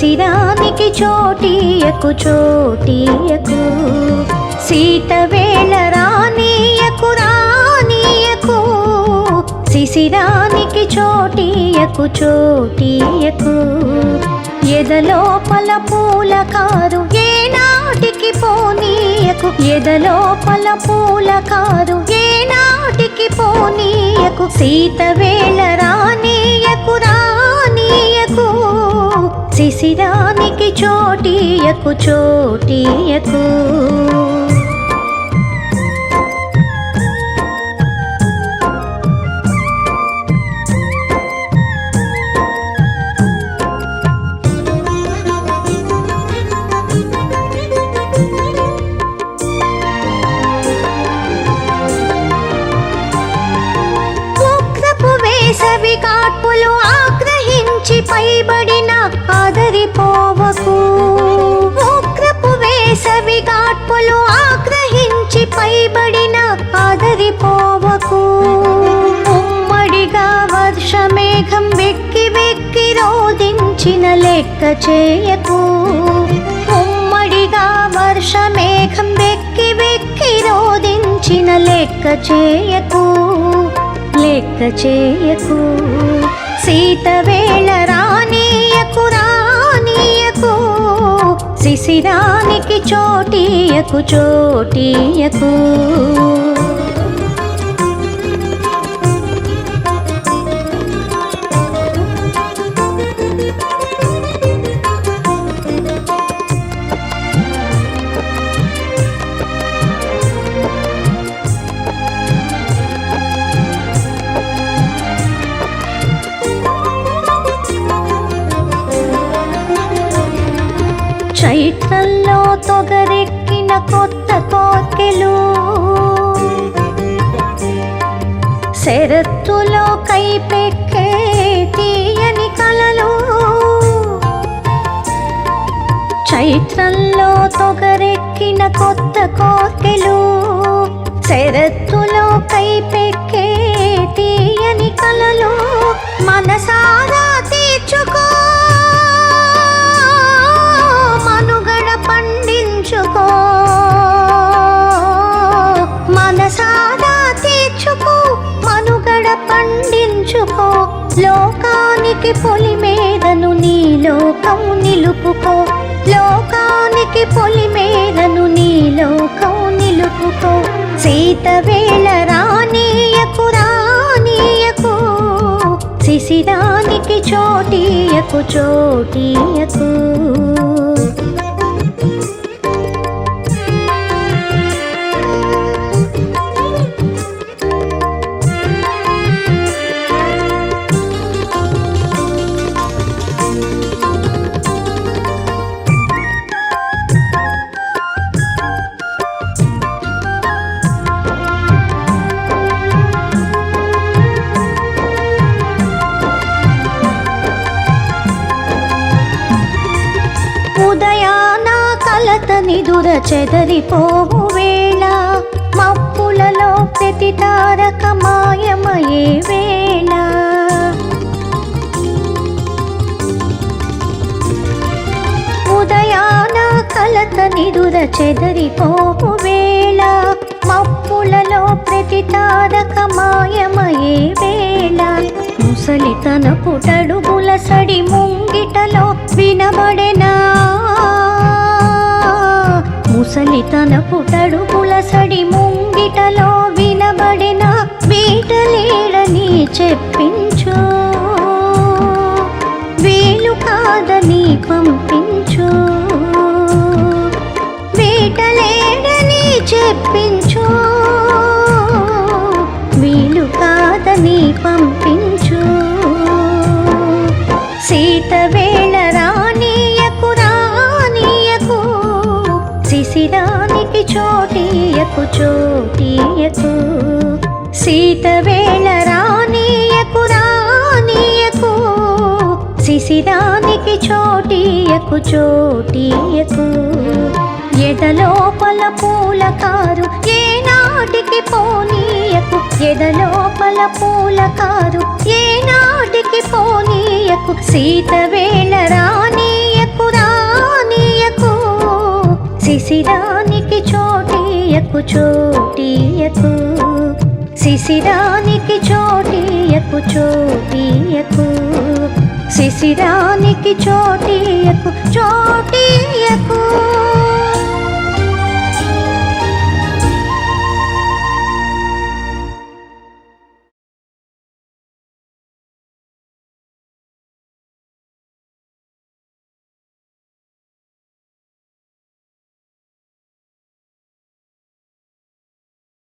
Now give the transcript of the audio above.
శిశిరానికి చోటీయకు చోటీయకు సీత వేళ రానీయకు రానీయకు శిశిరానికి చోటీయకు చోటీయకు ఎదలోపల పూల కారు ఏనాటికి పోనీయకు ఎదలోపల పూల కారు ఏనాటికి పోనీయకు సీత వేళ రా శిశిరానికి చోటీయకు చోటీయకు. వచ్చిన లెక్క చేయకు. ఉమ్మడిగా వర్షమేఘం వెక్కి వెక్కి రోదించిన లెక్క చేయకు. లెక్క చేయకు. సీత వేళ రానీయకు రానీయకు. శిశిరానికి చోటీయకు చోటీయకు. శరత్తులో కైపెక్కే తీయని కలలు చైత్రంలో తొగరెక్కిన కొత్త కోకెలు శరత్తులో కైపెక్కే తీయని కలలు మనసారా తీర్చుకో లోకానికి పొలిమేరను నీ లోకం నిలుపుకో. లోకానికి పొలిమేరను నీ లోకం నిలుపుకో. సీత వేళ రానీయకు రానీయకు. శిశిరానికి చోటీయకు చోటీయకు. ఉదయాన కలత నిదుర చెదరిపోవు వేళ. మప్పులలో ప్రతి తారక మాయమయే వేళ. ఉదయాన కలత నిదుర చెదరిపో మప్పులలో తారక మాయమయే వేళ ముసలితన పుటడుగుల సడి ముంగిటలో వినబడెనా? ముసలితన పుటడుగుల సడి ముంగిటలో వినబడిన? వీటలేడని చెప్పించు. వీలు కాదని పంపి వేళ రానీయకు రానీయకు శిశిరానికి చోటీయకు చోటీయకు. సీత వేళ రానీయకు రానీయకు శిశిరానికి చోటీయకు చోటీయకు. ఎదలోపల పూల కారు నాటికి పోనీయకు. ఎదలోపల పూల కారు పోనీ రానీయకు సీత వేళ రానీయకు రానీయకు శిశిరానికి చోటీయకు చోటీయకు. శిశిరానికి చోటీయకు చోటీయకు. శిశిరానికి చోటీయకు చోటీయకు.